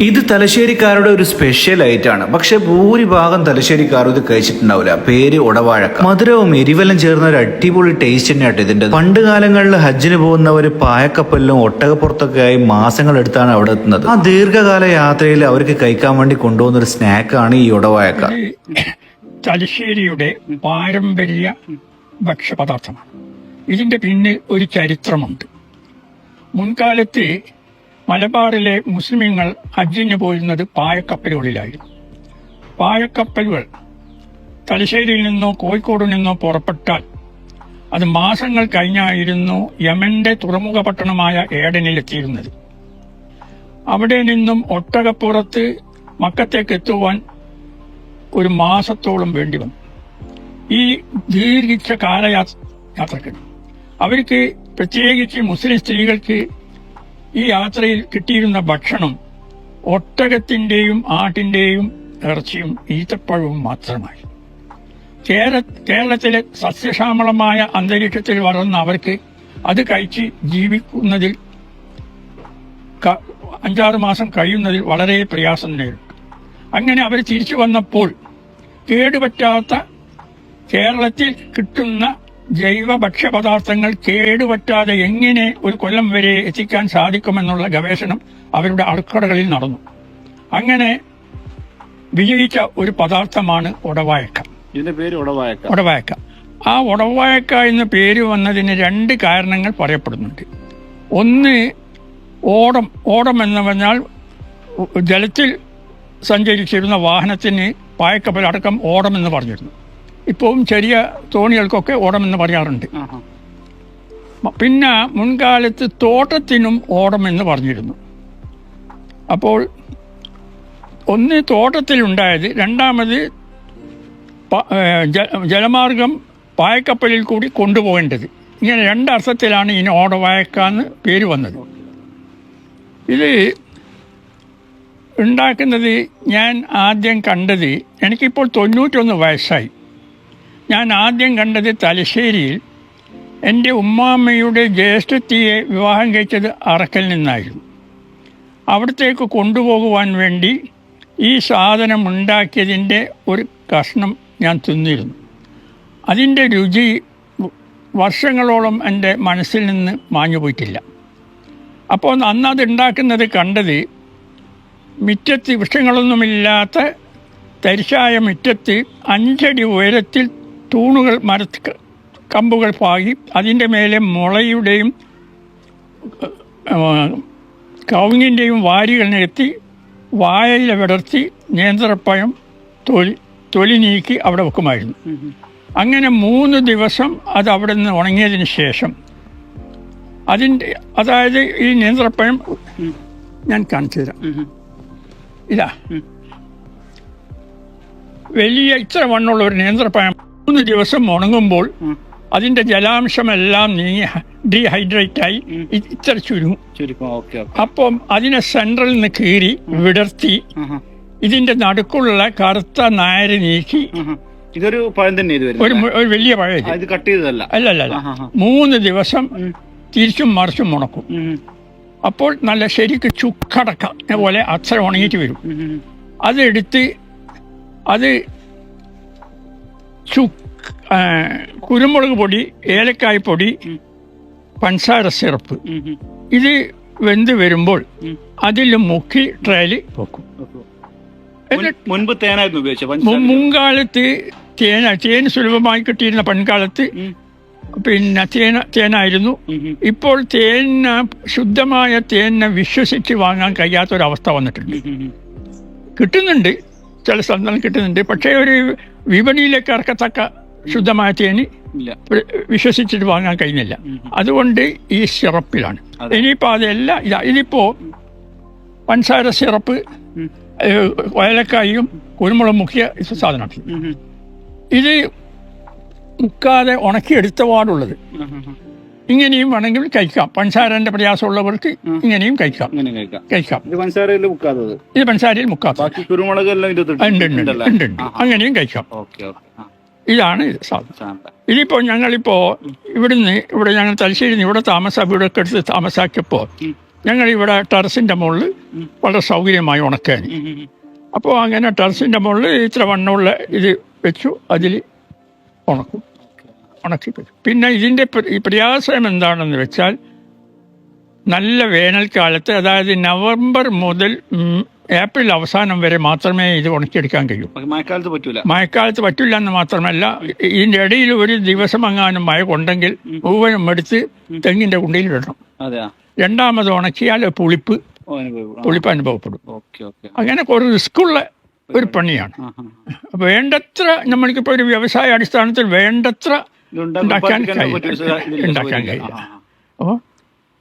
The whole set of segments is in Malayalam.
ഇത് തലശ്ശേരിക്കാരുടെ ഒരു സ്പെഷ്യൽ ഐറ്റാണ് പക്ഷെ ഭൂരിഭാഗം തലശ്ശേരിക്കാർ ഇത് കഴിച്ചിട്ടുണ്ടാവില്ല. പേര് ഉടവാഴക്ക മധുരവും എരിവെല്ലാം ചേർന്ന ഒരു അടിപൊളി ടേസ്റ്റ് തന്നെയാട്ടോ ഇതിന്റെ പണ്ട് കാലങ്ങളിൽ ഹജ്ജിന് പോകുന്നവർ പായക്കപ്പലിലും ഒട്ടകപ്പുറത്തൊക്കെ ആയി മാസങ്ങൾ എടുത്താണ് അവിടെ എത്തുന്നത്. ആ ദീർഘകാല യാത്രയിൽ അവർക്ക് കഴിക്കാൻ വേണ്ടി കൊണ്ടുപോകുന്ന ഒരു സ്നാക്കാണ് ഈ ഉടവാഴക്ക തലശ്ശേരിയുടെ പാരമ്പര്യ ഭക്ഷ്യപദാർത്ഥമാണ്. ഇതിന്റെ പിന്നിൽ ഒരു ചരിത്രമുണ്ട്. മുൻകാലത്ത് മലബാറിലെ മുസ്ലിങ്ങൾ ഹജ്ജിന് പോയിരുന്നത് പായക്കപ്പലുകളിലായിരുന്നു. പായക്കപ്പലുകൾ തലശ്ശേരിയിൽ നിന്നോ കോഴിക്കോട് നിന്നോ പുറപ്പെട്ടാൽ അത് മാസങ്ങൾ കഴിഞ്ഞായിരുന്നു യമന്റെ തുറമുഖ പട്ടണമായ ഏഡനിലെത്തിയിരുന്നത് അവിടെ നിന്നും ഒട്ടകപ്പുറത്ത് മക്കത്തേക്ക് എത്തുവാൻ ഒരു മാസത്തോളം വേണ്ടി വന്നു. ഈ ദീർഘിച്ച കാലയാത്ര യാത്രക്കിടും അവർക്ക് പ്രത്യേകിച്ച് മുസ്ലിം സ്ത്രീകൾക്ക് ഈ യാത്രയിൽ കിട്ടിയിരുന്ന ഭക്ഷണം ഒട്ടകത്തിന്റെയും ആട്ടിന്റെയും ഇറച്ചിയും ഈത്തപ്പഴവും മാത്രമായി. കേര കേരളത്തിലെ സസ്യശ്യാമളമായ അന്തരീക്ഷത്തിൽ വളർന്ന അവർക്ക് അത് കഴിച്ച് ജീവിക്കുന്നതിൽ അഞ്ചാറ് മാസം കഴിയുന്നതിൽ വളരെ പ്രയാസം നേരിടും അങ്ങനെ അവർ തിരിച്ചു വന്നപ്പോൾ കേടുപറ്റാത്ത കേരളത്തിൽ കിട്ടുന്ന ജൈവ ഭക്ഷ്യപദാർത്ഥങ്ങൾ കേടുപറ്റാതെ എങ്ങനെ ഒരു കൊല്ലം വരെ എത്തിക്കാൻ സാധിക്കുമെന്നുള്ള ഗവേഷണം അവരുടെ അടുക്കളകളിൽ നടന്നു. അങ്ങനെ വിജയിച്ച ഒരു പദാർത്ഥമാണ് ഉടവായക്ക ഇതിന്റെ പേര് ഉടവായക്ക ഉടവായക്ക ആ ഉടവായക്ക എന്ന പേര് വന്നതിന് രണ്ട് കാരണങ്ങൾ പറയപ്പെടുന്നുണ്ട്. ഒന്ന് ഓടം ഓടം എന്ന് പറഞ്ഞാൽ ജലത്തിൽ സഞ്ചരിച്ചിരുന്ന വാഹനത്തിന് പായക്കപ്പൽ അടക്കം ഓടം എന്ന് പറഞ്ഞിരുന്നു. ഇപ്പോഴും ചെറിയ തോണികൾക്കൊക്കെ ഓടമെന്ന് പറയാറുണ്ട്. പിന്നെ മുൻകാലത്ത് തോട്ടത്തിനും ഓടമെന്ന് പറഞ്ഞിരുന്നു. അപ്പോൾ ഒന്ന് തോട്ടത്തിലുണ്ടായത് രണ്ടാമത് ജലമാർഗം പായക്കപ്പലിൽ കൂടി കൊണ്ടുപോകേണ്ടത്. ഇങ്ങനെ രണ്ടർത്ഥത്തിലാണ് ഇതിന് ഓടവായക്കാന്ന് പേര് വന്നത്. ഇത് ഉണ്ടാക്കുന്നത് ഞാൻ ആദ്യം കണ്ടത് എനിക്കിപ്പോൾ തൊണ്ണൂറ്റൊന്ന് വയസ്സായി. ഞാൻ ആദ്യം കണ്ടത് തലശ്ശേരിയിൽ എന്റെ ഉമ്മാമ്മയുടെ ജ്യേഷ്ഠത്തിയെ വിവാഹം കഴിച്ചത് അറക്കൽ നിന്നായിരുന്നു. അവിടത്തേക്ക് കൊണ്ടുപോകുവാൻ വേണ്ടി ഈ സാധനം ഉണ്ടാക്കിയതിന്റെ ഒരു കഷ്ണം ഞാൻ തിന്നിരുന്നു. അതിന്റെ രുചി വർഷങ്ങളോളം എന്റെ മനസ്സിൽ നിന്ന് മാഞ്ഞു പോയിട്ടില്ല. അപ്പോൾ അന്നത് ഉണ്ടാക്കുന്നത് കണ്ടത് മുറ്റത്ത് വൃക്ഷങ്ങളൊന്നുമില്ലാത്ത തരിശായ മുറ്റത്ത് അഞ്ചടി ഉയരത്തിൽ തൂണുകൾ മരത്ത് കമ്പുകൾ പാകി അതിന്റെ മേലെ മുളയുടെയും കവുങ്ങിന്റെയും വാരികൾ നിരത്തി വായയിൽ വിടർത്തി നേന്ത്രപ്പഴം തൊലി തൊലി നീക്കി അവിടെ വെക്കുമായിരുന്നു. അങ്ങനെ മൂന്ന് ദിവസം അത് അവിടെ നിന്ന് ഉണങ്ങിയതിന് ശേഷം അതിന്റെ അതായത് ഈ നേന്ത്രപ്പഴം ഞാൻ കാണിച്ചു തരാം. ഇതാ. വലിയ ഇത്ര വണ്ണുള്ള ഒരു നേന്ത്രപ്പഴം മൂന്ന് ദിവസം ഉണങ്ങുമ്പോൾ അതിന്റെ ജലാംശമെല്ലാം നീങ്ങി ഡീഹൈഡ്രേറ്റ് ആയി ഇത്ര ചുരുങ്ങും. അപ്പം അതിനെ സെൻട്രലിൽ നിന്ന് കീറി വിടർത്തി ഇതിന്റെ നടുക്കുള്ള കറുത്ത നായര് നീക്കി ഇതൊരു പഴം തന്നെ ഒരു ഒരു വലിയ പഴം ഇത്. കട്ട് ചെയ്തതല്ല. അല്ല അല്ല. മൂന്ന് ദിവസം. തിരിച്ചും മറിച്ചും ഉണക്കും. അപ്പോൾ നല്ല ശരിക്ക് ചുക്കടക്ക പോലെ അച്ഛൻ ഉണങ്ങിയിട്ട് വരും. അതെടുത്ത് അത് കുരുമുളക് പൊടി ഏലക്കായ് പൊടി ഉം. പഞ്ചസാര സിറപ്പ്. ഇത് വെന്ത് വരുമ്പോൾ. അതിൽ മുക്കി ട്രയൽ വെക്കും മുൻപ് തേനായിരുന്നു ഉപയോഗിച്ചത് പഞ്ചസാര മുൻകാലത്ത് തേന തേൻ സുലഭമായി കിട്ടിയിരുന്ന പൺകാലത്ത്. പിന്നെ തേന തേനായിരുന്നു. ഇപ്പോൾ തേന ശുദ്ധമായ തേനെ വിശ്വസിച്ച് വാങ്ങാൻ കഴിയാത്തൊരവസ്ഥ വന്നിട്ടുണ്ട് കിട്ടുന്നുണ്ട് ചില സ്ഥലങ്ങളിൽ കിട്ടുന്നുണ്ട് പക്ഷേ ഒരു വിപണിയിലേക്ക് ഇറക്കത്തക്ക ശുദ്ധമായ തേനി വിശ്വസിച്ചിട്ട് വാങ്ങാൻ കഴിയുന്നില്ല അതുകൊണ്ട് ഈ സിറപ്പിലാണ്. ഇനിയിപ്പോൾ അതല്ല ഇതാ ഇതിപ്പോ പഞ്ചസാര സിറപ്പ് വയലക്കായും ഏലക്കായും കുരുമുളക് മുക്കിയ സാധനമാണ്. ഇത് മുക്കാതെ ഉണക്കിയെടുത്ത പാടുള്ളത്. ഇങ്ങനെയും വേണമെങ്കിൽ കഴിക്കാം. പഞ്ചസാരന്റെ പ്രയാസമുള്ളവർക്ക് ഇങ്ങനെയും കഴിക്കാം. കഴിക്കാം. ഇത് പഞ്ചസാരയിൽ മുക്കാത്തത്? ഇത് പഞ്ചസാരയിൽ മുക്കാത്തത്. കുരുമുളക്. അങ്ങനെയും കഴിക്കാം. ഇതാണ് ഇത് സാധനം. ഇതിപ്പോ ഞങ്ങളിപ്പോ ഇവിടുന്ന് ഇവിടെ ഞങ്ങൾ തലശ്ശേരി ഇവിടെ താമസ വീടൊക്കെ എടുത്ത് താമസാക്കിയപ്പോ ഞങ്ങൾ ഇവിടെ ടെറസിന്റെ മുകളിൽ വളരെ സൗകര്യമായി ഉണക്കാൻ അപ്പോൾ അങ്ങനെ ടെറസിന്റെ മുകളിൽ ഇത്ര വണ്ണമുള്ള ഇത് വെച്ചു. അതിൽ ഉണക്കും. ഉണക്കി പിന്നെ ഇതിന്റെ പ്രയാസം എന്താണെന്ന് വെച്ചാൽ നല്ല വേനൽക്കാലത്ത് അതായത് നവംബർ മുതൽ ഏപ്രിൽ അവസാനം വരെ മാത്രമേ ഇത് ഉണക്കിയെടുക്കാൻ കഴിയൂ. മഴക്കാലത്ത് പറ്റൂല. മഴക്കാലത്ത് പറ്റില്ല എന്ന് മാത്രമല്ല ഇതിന്റെ ഇടയിൽ ഒരു ദിവസം എങ്ങാനും മഴ കൊണ്ടെങ്കിൽ മുഴുവനും എടുത്ത് തെങ്ങിന്റെ കുണ്ടിയിൽ ഇടണം. രണ്ടാമത് ഉണക്കിയാൽ പുളിപ്പ് പുളിപ്പ് അനുഭവപ്പെടും. അങ്ങനെ ഒരു റിസ്ക്കുള്ള ഒരു പണിയാണ്. വേണ്ടത്ര നമ്മൾക്കിപ്പോൾ ഒരു വ്യവസായ അടിസ്ഥാനത്തിൽ വേണ്ടത്ര ഉണ്ടാക്കാൻ കഴിയും ഉണ്ടാക്കാൻ കഴിയില്ല. അപ്പോൾ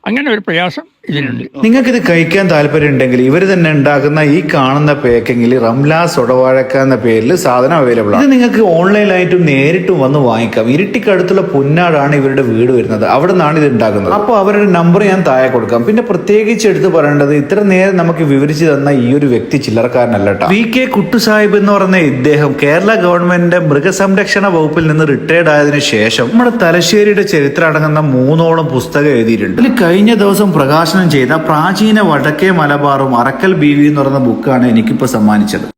അങ്ങനെ ഒരു പ്രയാസം ഇതിനുണ്ട് നിങ്ങൾക്ക് ഇത് കഴിക്കാൻ താല്പര്യം ഉണ്ടെങ്കിൽ ഇവർ തന്നെ ഉണ്ടാക്കുന്ന ഈ കാണുന്ന പേക്കെങ്കിൽ റംലാസ് ഒടവാഴക്ക എന്ന പേരിൽ സാധനം അവൈലബിൾ ആണ്. ഇത് നിങ്ങൾക്ക് ഓൺലൈനായിട്ടും നേരിട്ടും വന്ന് വാങ്ങിക്കാം. ഇരിട്ടിക്കടുത്തുള്ള പുന്നാടാണ് ഇവരുടെ വീട് വരുന്നത്. അവിടെ നിന്നാണ് ഇത് ഉണ്ടാക്കുന്നത്. അപ്പോൾ അവരുടെ നമ്പർ ഞാൻ താഴെ കൊടുക്കാം. പിന്നെ പ്രത്യേകിച്ച് എടുത്ത് പറയേണ്ടത് ഇത്ര നേരം നമുക്ക് വിവരിച്ചു തന്ന ഈ ഒരു വ്യക്തി ചില്ലറക്കാരനല്ല കേട്ടോ. വി കെ കുട്ടുസാഹിബ് എന്ന് പറഞ്ഞ ഇദ്ദേഹം കേരള ഗവൺമെന്റിന്റെ മൃഗസംരക്ഷണ വകുപ്പിൽ നിന്ന് റിട്ടയർഡ് ആയതിനു ശേഷം നമ്മുടെ തലശ്ശേരിയുടെ ചരിത്രം അടങ്ങുന്ന മൂന്നോളം പുസ്തകം എഴുതിയിട്ടുണ്ട്. ഇതിൽ കഴിഞ്ഞ ദിവസം പ്രകാശനം ചെയ്ത പ്രാചീന വടക്കേ മലബാറും അറക്കൽ ബീവി എന്ന് പറയുന്ന ബുക്കാണ് എനിക്കിപ്പോൾ സമ്മാനിച്ചത്.